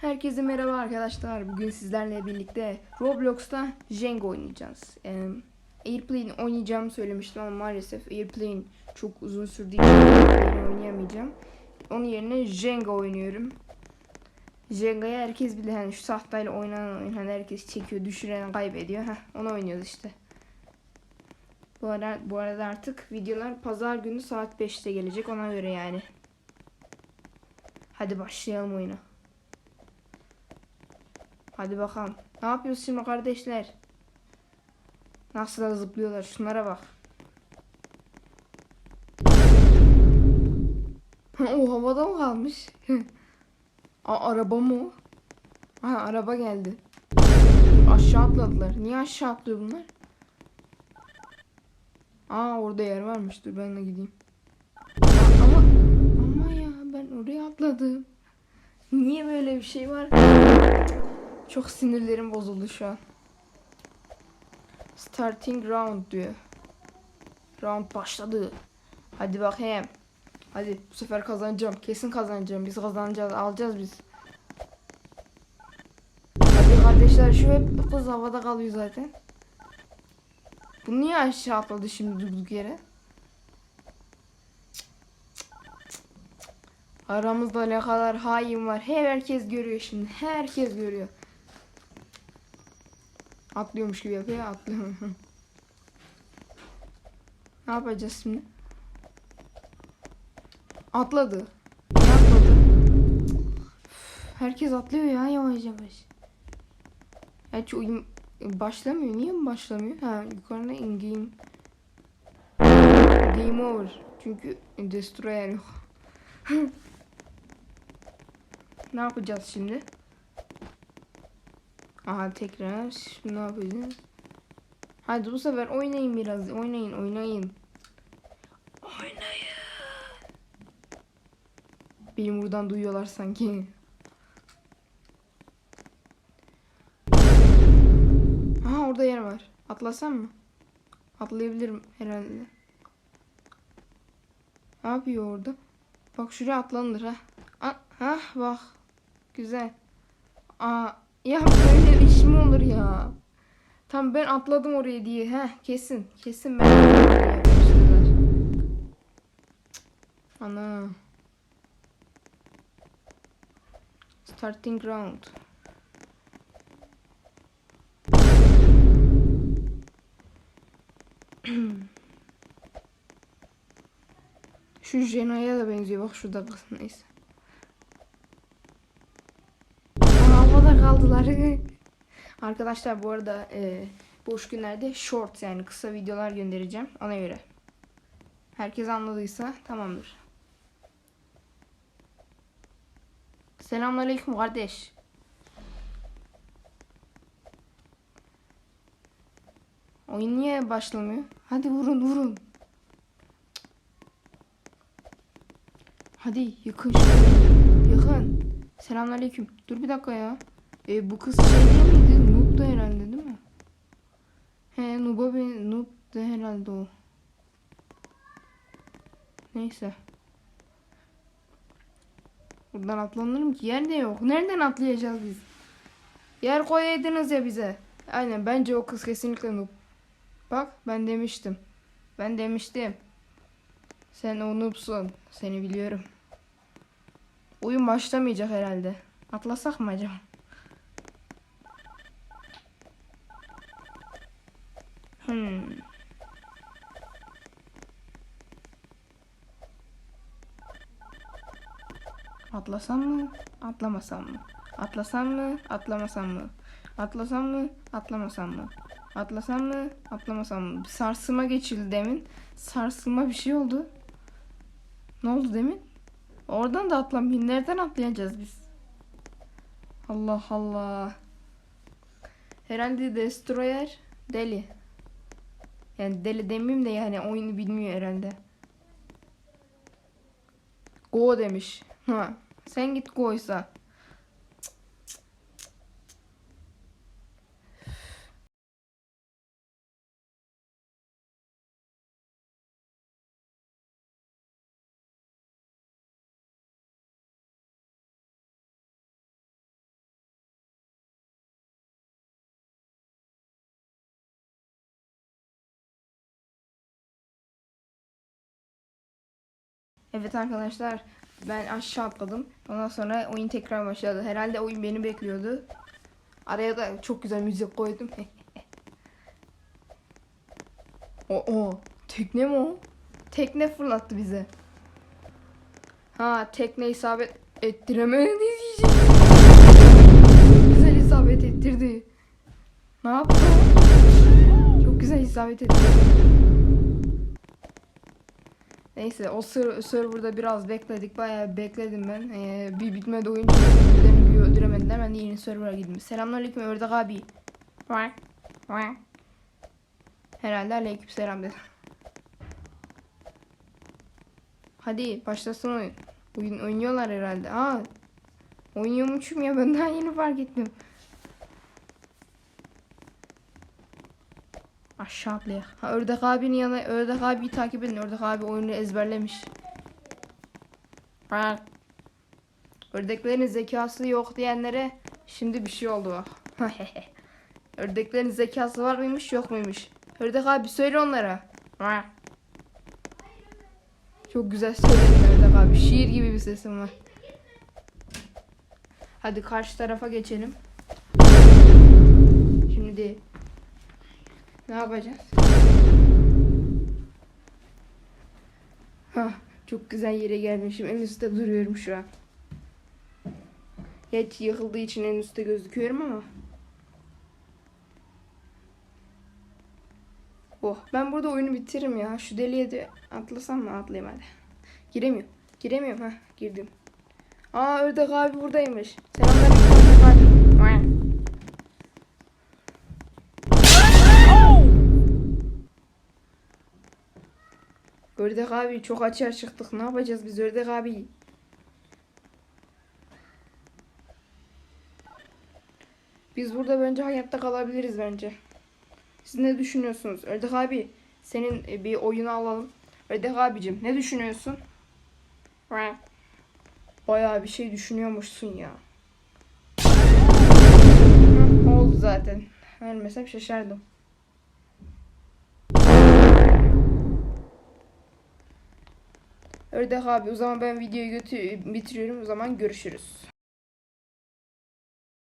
Herkese merhaba arkadaşlar. Bugün sizlerle birlikte Roblox'ta Jenga oynayacağız. Ee, Airplane oynayacağımı söylemiştim ama maalesef Airplane çok uzun sürdüğü için oynayamayacağım. Onun yerine Jenga oynuyorum. Jenga'yı herkes bilir. Hani şu sahtayla oynanan oyun. Hani herkes çekiyor, düşüren kaybediyor. Heh, onu oynuyoruz işte. Bu arada, bu arada artık videolar pazar günü saat 5'te gelecek. Ona göre yani. Hadi başlayalım oyuna. Hadi bakalım. Ne yapıyoruz şimdi kardeşler? Nasıl da zıplıyorlar. Şunlara bak. o havada mı kalmış? Aa, araba mı o? Araba geldi. Aşağı atladılar. Niye aşağı atlıyor bunlar? Aa orada yer varmış. Dur ben de gideyim. Ama ama ya ben oraya atladım. Niye böyle bir şey var? Çok sinirlerim bozuldu şu an. Starting round diyor. Round başladı. Hadi bakayım. Hadi bu sefer kazanacağım. Kesin kazanacağım. Biz kazanacağız. Alacağız biz. Hadi kardeşler şu hep kız havada kalıyor zaten. Bu niye aşağı atladı şimdi durduk yere? Aramızda ne kadar hain var. Her herkes görüyor şimdi. Herkes görüyor. Atlıyormuş gibi yapıyor. Atlıyor. ne yapacağız şimdi? Atladı. Atladı? Herkes atlıyor ya yavaş yavaş. Ya hiç oyun başlamıyor. Niye mi başlamıyor? Ha yukarıda in game. Game over. Çünkü destroyer yok. ne yapacağız şimdi? Aha tekrar. Şimdi ne yapacağız? Hadi bu sefer oynayın biraz. Oynayın oynayın. Oynayın. Benim buradan duyuyorlar sanki. Aha orada yer var. Atlasam mı? Atlayabilirim herhalde. Ne yapıyor orada? Bak şuraya atlanır ha. Ha, ha bak. Güzel. Aa, ya böyle iş mi olur ya? Tam ben atladım oraya diye. Ha kesin. Kesin ben. Ana. Starting round. Şu Jena'ya da benziyor. Bak şurada kız neyse. Aa, Havada kaldılar. Arkadaşlar bu arada e, boş günlerde short yani kısa videolar göndereceğim. Ona göre. Herkes anladıysa tamamdır. Selamünaleyküm kardeş. Oyun niye başlamıyor? Hadi vurun vurun. Hadi yakın. Yakın. Selamünaleyküm. Dur bir dakika ya. E, bu kız şey değil miydi? Noob da herhalde değil mi? He Noob'a bir Noob da herhalde o. Neyse. Buradan atlanır mı ki? Yer de yok. Nereden atlayacağız biz? Yer koyaydınız ya bize. Aynen bence o kız kesinlikle noob. Bak ben demiştim. Ben demiştim. Sen o noobsun. Seni biliyorum. Oyun başlamayacak herhalde. Atlasak mı acaba? Hmm. Atlasam mı? Atlamasam mı? Atlasam mı? Atlamasam mı? Atlasam mı? Atlamasam mı? Atlasam mı? Atlamasam mı? Bir sarsılma geçildi demin. Sarsılma bir şey oldu. Ne oldu demin? Oradan da atlamayın. Nereden atlayacağız biz? Allah Allah. Herhalde Destroyer deli. Yani deli demeyeyim de yani oyunu bilmiyor herhalde. Go demiş. Ha. Sen git go'ysa. Evet arkadaşlar ben aşağı atladım. Ondan sonra oyun tekrar başladı. Herhalde oyun beni bekliyordu. Araya da çok güzel müzik koydum. o o tekne mi o? Tekne fırlattı bize. Ha tekne isabet ettiremedi diyeceğim. Güzel isabet ettirdi. Ne yaptı? Çok güzel isabet ettirdi. Neyse o ser- serverda biraz bekledik. Bayağı bekledim ben. Ee, bir bitmedi oyun birbirlerini bir öldüremediler. Ben de yeni server'a girdim. Selamünaleyküm Ördek abi. Vay. Vay. Herhalde aleyküm selam dedi. Hadi başlasın oyun. Oyun oynuyorlar herhalde. Aa. Oynuyormuşum ya ben daha yeni fark ettim. Aşağı atlayak. Ha Ördek abinin yanına Ördek abiyi takip edin. Ördek abi oyunu ezberlemiş. Ha. Ördeklerin zekası yok diyenlere şimdi bir şey oldu. Ördeklerin zekası var mıymış yok muymuş? Ördek abi söyle onlara. Ha. Çok güzel söyledin Ördek abi. Şiir gibi bir sesin var. Hadi karşı tarafa geçelim. Ne yapacağız? Hah, çok güzel yere gelmişim. En üstte duruyorum şu an. Geç yıkıldığı için en üstte gözüküyorum ama. Oh, ben burada oyunu bitiririm ya. Şu deliğe de atlasam mı? Atlayayım hadi. Giremiyorum. Giremiyorum. ha girdim. Aa Ördek abi buradaymış. Selamünaleyküm Ördek abi çok açığa çıktık. Ne yapacağız biz Ördek abi? Biz burada bence hayatta kalabiliriz bence. Siz ne düşünüyorsunuz? Ördek abi senin e, bir oyunu alalım. Ördek abicim ne düşünüyorsun? Bayağı bir şey düşünüyormuşsun ya. Oldu zaten. Ölmesem şaşardım. Ördek abi o zaman ben videoyu bitiriyorum. O zaman görüşürüz.